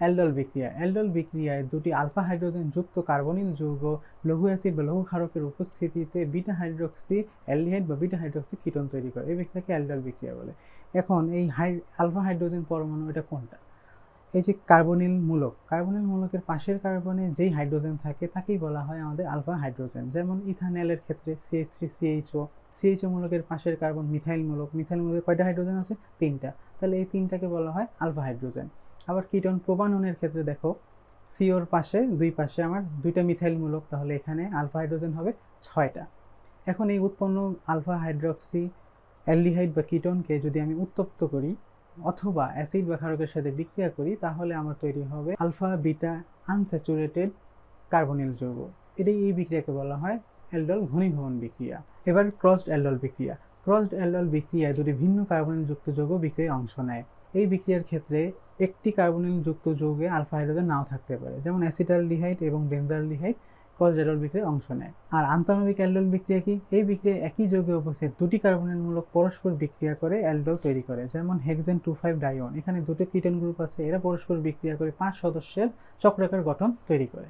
Aldol বিক্রিয়া। Aldol বিক্রিয়ায় দুটি আলফা হাইড্রোজেন যুক্ত কার্বনিল যৌগ লঘু অ্যাসিড বা লঘু ক্ষারকের উপস্থিতিতে বিটা হাইড্রক্সি অ্যালডিহাইড বা বিটা হাইড্রক্সি কিটোন তৈরি করে। এই বিক্রিয়াকে অ্যালডল বিক্রিয়া বলে। এখন এই আলফা হাইড্রোজেন পরমাণু এটা কোনটা? এই যে কার্বনিল মূলক। কার্বনিল মূলকের পাশের কার্বনে যেই হাইড্রোজেন থাকে, তাকেই বলা হয় আমাদের আলফা হাইড্রোজেন। যেমন ইথানলের ক্ষেত্রে সিএইচ থ্রি সিএইচও সিএইচও মূলকের পাশের কার্বন মিথাইল মূলক। মিথাইল মূলকে কয়টা হাইড্রোজেন আছে? তিনটা। তাহলে এই তিনটাকে বলা হয় আলফা হাইড্রোজেন। আবার কিটন প্রবাননের ক্ষেত্রে দেখো সিওর পাশে, দুই পাশে আমার দুইটা মিথাইল মূলক তাহলে এখানে আলফা হাইড্রোজেন হবে ছয়টা। এখন এই উৎপন্ন আলফা হাইড্রক্সি অ্যালডিহাইড বা কিটনকে যদি আমি উত্তপ্ত করি, অথবা অ্যাসিড বা ক্ষারকের সাথে বিক্রিয়া করি, তাহলে আমার তৈরি হবে আলফা বিটা আনস্যাচুরেটেড কার্বনিল যৌগ। এটাই এই বিক্রিয়াকে বলা হয় অ্যালডল ঘনীভবন বিক্রিয়া। এবার ক্রসড অ্যালডল বিক্রিয়া। ক্রসড অ্যালডল বিক্রিয়ায় দুটি ভিন্ন কার্বনিল যুক্ত যৌগ বিক্রিয়ায় অংশ নেয়। এই বিক্রিয়ার ক্ষেত্রে একটি কার্বনিল যুক্ত যৌগে আলফা হাইড্রোজেন নাও থাকতে পারে, যেমন অ্যাসিটালডিহাইড এবং বেনজালডিহাইড ক্রস অ্যালডল বিক্রিয়ায় অংশ নেয়। আর আন্তঃনবিক অ্যালডল বিক্রিয়া কি? এই বিক্রিয়ায় একই যৌগে উপস্থিত দুটি কার্বনিল মূলক পরস্পর বিক্রিয়া করে অ্যালডল তৈরি করে, যেমন হেক্সেন টু ফাইভ ডাইওন এখানে দুটো কিটন গ্রুপ আছে, এরা পরস্পর বিক্রিয়া করে পাঁচ সদস্যের চক্রাকার গঠন তৈরি করে।